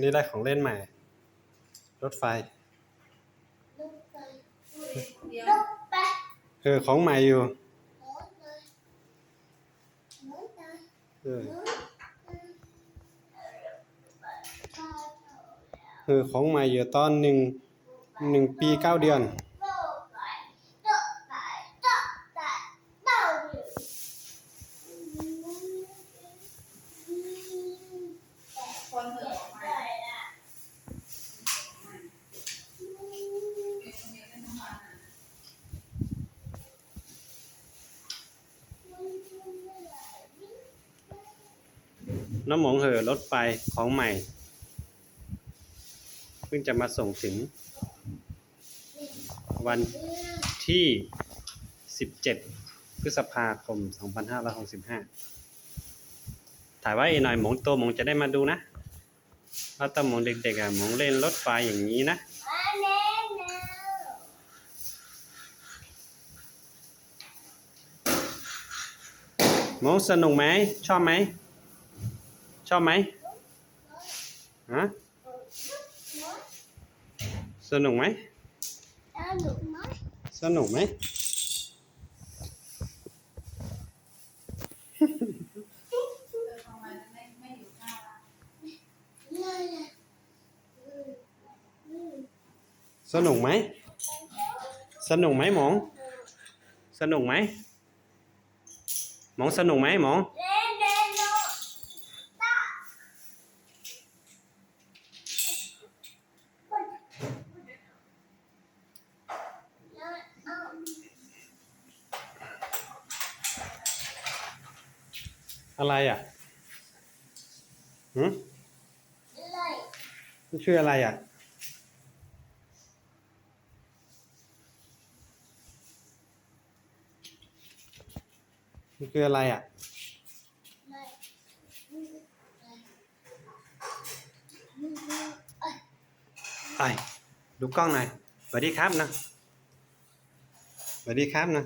นี่ได้ของเล่นใหม่ รถไฟเออของใหม่อยู่เออเออของใหม่อยู่ตอนหนึ่งหนึ่งปีเก้าเดือน น้ำหมองเหอรถไฟของใหม่ เพิ่งจะมาส่งถึง วันที่ 17 พฤษภาคม 2565 ถ่ายไว้หน่อยหมงโตหมงจะได้มาดูนะว่าตอนหมงเด็กๆอะหมงเล่นรถไฟอย่างนี้นะหมงสนุกไหมชอบไหม ชอบไหมฮะสนุกไหมสนุกไหม Con mày ไม่ไม่หิวข้าวละสนุกไหม สนุกไหมหมอง สนุกไหม หมองสนุกไหมหมอง อะไรอะหืมนี่ชื่ออะไรอะ มันคืออะไรอะ ไป ดูกล้องหน่อยสวัสดีครับนะสวัสดีครับนะ